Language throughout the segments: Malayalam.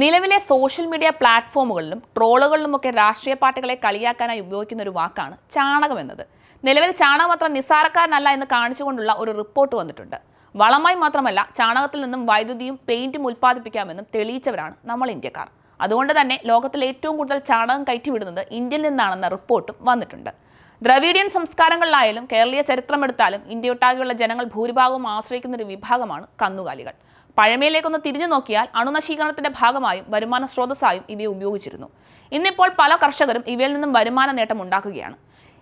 നിലവിലെ സോഷ്യൽ മീഡിയ പ്ലാറ്റ്ഫോമുകളിലും ട്രോളുകളിലുമൊക്കെ രാഷ്ട്രീയ പാർട്ടികളെ കളിയാക്കാനായി ഉപയോഗിക്കുന്ന ഒരു വാക്കാണ് ചാണകം എന്നത്. നിലവിൽ ചാണകം അത്ര നിസ്സാരക്കാരനല്ല എന്ന് കാണിച്ചുകൊണ്ടുള്ള ഒരു റിപ്പോർട്ട് വന്നിട്ടുണ്ട്. വളമായി മാത്രമല്ല ചാണകത്തിൽ നിന്നും വൈദ്യുതിയും പെയിന്റും ഉൽപ്പാദിപ്പിക്കാമെന്നും തെളിയിച്ചവരാണ് നമ്മൾ ഇന്ത്യക്കാർ. അതുകൊണ്ട് തന്നെ ലോകത്തിൽ ഏറ്റവും കൂടുതൽ ചാണകം കയറ്റിവിടുന്നത് ഇന്ത്യയിൽ നിന്നാണെന്ന റിപ്പോർട്ടും വന്നിട്ടുണ്ട്. ദ്രവീഡിയൻ സംസ്കാരങ്ങളിലായാലും കേരളീയ ചരിത്രമെടുത്താലും ഇന്ത്യയൊട്ടാകെയുള്ള ജനങ്ങൾ ഭൂരിഭാഗവും ആശ്രയിക്കുന്ന ഒരു വിഭാഗമാണ് കന്നുകാലികൾ. പഴമയിലേക്കൊന്ന് തിരിഞ്ഞു നോക്കിയാൽ അണുനശീകരണത്തിന്റെ ഭാഗമായും വരുമാന സ്രോതസ്സായും ഇവയെ ഉപയോഗിച്ചിരുന്നു. ഇന്നിപ്പോൾ പല കർഷകരും ഇവയിൽ നിന്നും വരുമാന നേട്ടം ഉണ്ടാക്കുകയാണ്.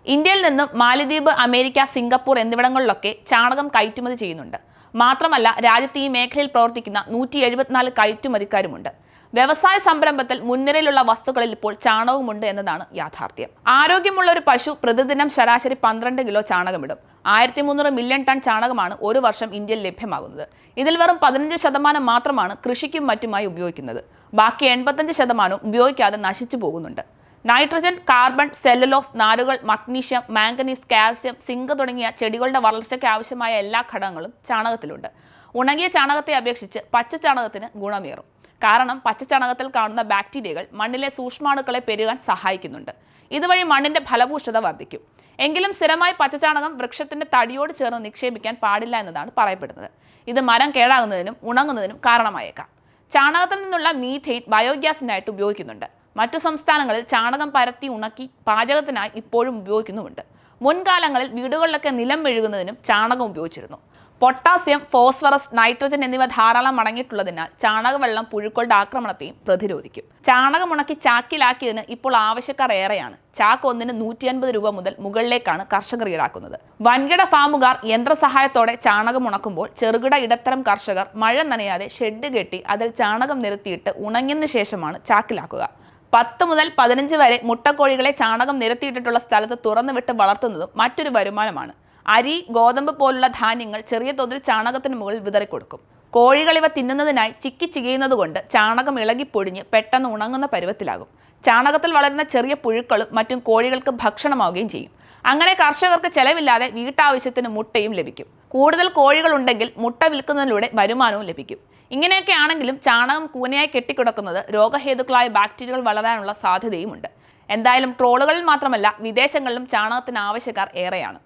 ഇന്ത്യയിൽ നിന്നും മാലിദ്വീപ് അമേരിക്ക സിംഗപ്പൂർ എന്നിവിടങ്ങളിലൊക്കെ ചാണകം കയറ്റുമതി ചെയ്യുന്നുണ്ട്. മാത്രമല്ല രാജ്യത്ത് ഈ മേഖലയിൽ പ്രവർത്തിക്കുന്ന നൂറ്റി എഴുപത്തിനാല് കയറ്റുമതിക്കാരുമുണ്ട്. വ്യവസായ സംരംഭത്തിൽ മുൻനിരയിലുള്ള വസ്തുക്കളിൽ ഇപ്പോൾ ചാണകമുണ്ട് എന്നതാണ് യാഥാർത്ഥ്യം. ആരോഗ്യമുള്ള ഒരു പശു പ്രതിദിനം ശരാശരി പന്ത്രണ്ട് കിലോ ചാണകമിടും. ആയിരത്തി മുന്നൂറ് മില്യൺ ടൺ ചാണകമാണ് ഒരു വർഷം ഇന്ത്യയിൽ ലഭ്യമാകുന്നത്. ഇതിൽ വെറും പതിനഞ്ച് ശതമാനം മാത്രമാണ് കൃഷിക്കും മറ്റുമായി ഉപയോഗിക്കുന്നത്. ബാക്കി എൺപത്തഞ്ച് ശതമാനവും ഉപയോഗിക്കാതെ നശിച്ചു പോകുന്നുണ്ട്. നൈട്രജൻ കാർബൺ സെല്ലുലോസ് നാരുകൾ മഗ്നീഷ്യം മാംഗനീസ് കാൽസ്യം സിങ്ക് തുടങ്ങിയ ചെടികളുടെ വളർച്ചയ്ക്ക് ആവശ്യമായ എല്ലാ ഘടകങ്ങളും ചാണകത്തിലുണ്ട്. ഉണങ്ങിയ ചാണകത്തെ അപേക്ഷിച്ച് പച്ച ചാണകത്തിന് ഗുണമേറും. കാരണം പച്ച ചാണകത്തിൽ കാണുന്ന ബാക്ടീരിയകൾ മണ്ണിലെ സൂക്ഷ്മാണുക്കളെ പെരുകാൻ സഹായിക്കുന്നുണ്ട്. ഇതുവഴി മണ്ണിന്റെ ഫലഭൂഷ്ഠത വർദ്ധിക്കും. എങ്കിലും സ്ഥിരമായി പച്ചച്ചാണകം വൃക്ഷത്തിന്റെ തടിയോട് ചേർന്ന് നിക്ഷേപിക്കാൻ പാടില്ല എന്നതാണ് പറയപ്പെടുന്നത്. ഇത് മരം കേടാകുന്നതിനും ഉണങ്ങുന്നതിനും കാരണമായേക്കാം. ചാണകത്തിൽ നിന്നുള്ള മീഥെയ്ൻ ബയോഗ്യാസിനായിട്ട് ഉപയോഗിക്കുന്നുണ്ട്. മറ്റു സംസ്ഥാനങ്ങളിൽ ചാണകം പരത്തി ഉണക്കി പാചകത്തിനായി ഇപ്പോഴും ഉപയോഗിക്കുന്നുമുണ്ട്. മുൻകാലങ്ങളിൽ വീടുകളിലൊക്കെ നിലം മെഴുകുന്നതിനും ചാണകം ഉപയോഗിച്ചിരുന്നു. പൊട്ടാസ്യം ഫോസ്ഫറസ് നൈട്രജൻ എന്നിവ ധാരാളം അടങ്ങിയിട്ടുള്ളതിനാൽ ചാണകവെള്ളം പുഴുക്കളുടെ ആക്രമണത്തെയും പ്രതിരോധിക്കും. ചാണകം ഉണക്കി ചാക്കിലാക്കിയതിന് ഇപ്പോൾ ആവശ്യക്കാർ ഏറെയാണ്. ചാക്ക് ഒന്നിന് നൂറ്റി അൻപത് രൂപ മുതൽ മുകളിലേക്കാണ് കർഷകർ ഈടാക്കുന്നത്. വൻകിട ഫാമുകാർ യന്ത്രസഹായത്തോടെ ചാണകം ഉണക്കുമ്പോൾ ചെറുകിട ഇടത്തരം കർഷകർ മഴ നനയാതെ ഷെഡ് കെട്ടി അതിൽ ചാണകം നിരത്തിയിട്ട് ഉണങ്ങിയതിനു ശേഷമാണ് ചാക്കിലാക്കുക. പത്ത് മുതൽ പതിനഞ്ച് വരെ മുട്ടക്കോഴികളെ ചാണകം നിരത്തിയിട്ടിട്ടുള്ള സ്ഥലത്ത് തുറന്നു വിട്ട് വളർത്തുന്നതും മറ്റൊരു വരുമാനമാണ്. അരി ഗോതമ്പ് പോലുള്ള ധാന്യങ്ങൾ ചെറിയ തോതിൽ ചാണകത്തിന് മുകളിൽ വിതറി കൊടുക്കും കോഴികൾ ഇവ തിന്നുന്നതിനായി ചിക്കി ചികയുന്നത് കൊണ്ട് ചാണകം ഇളകിപ്പൊടിഞ്ഞ് പെട്ടെന്ന് ഉണങ്ങുന്ന പരുവത്തിലാകും. ചാണകത്തിൽ വളരുന്ന ചെറിയ പുഴുക്കളും മറ്റും കോഴികൾക്ക് ഭക്ഷണമാവുകയും ചെയ്യും. അങ്ങനെ കർഷകർക്ക് ചെലവില്ലാതെ വീട്ടാവശ്യത്തിന് മുട്ടയും ലഭിക്കും. കൂടുതൽ കോഴികൾ ഉണ്ടെങ്കിൽ മുട്ട വിൽക്കുന്നതിലൂടെ വരുമാനവും ലഭിക്കും. ഇങ്ങനെയൊക്കെ ആണെങ്കിലും ചാണകം കൂനയായി കെട്ടിക്കിടക്കുന്നത് രോഗഹേതുക്കളായ ബാക്ടീരിയകൾ വളരാനുള്ള സാധ്യതയുമുണ്ട്. എന്തായാലും ട്രോളുകളിൽ മാത്രമല്ല വിദേശങ്ങളിലും ചാണകത്തിന് ആവശ്യക്കാർ ഏറെയാണ്.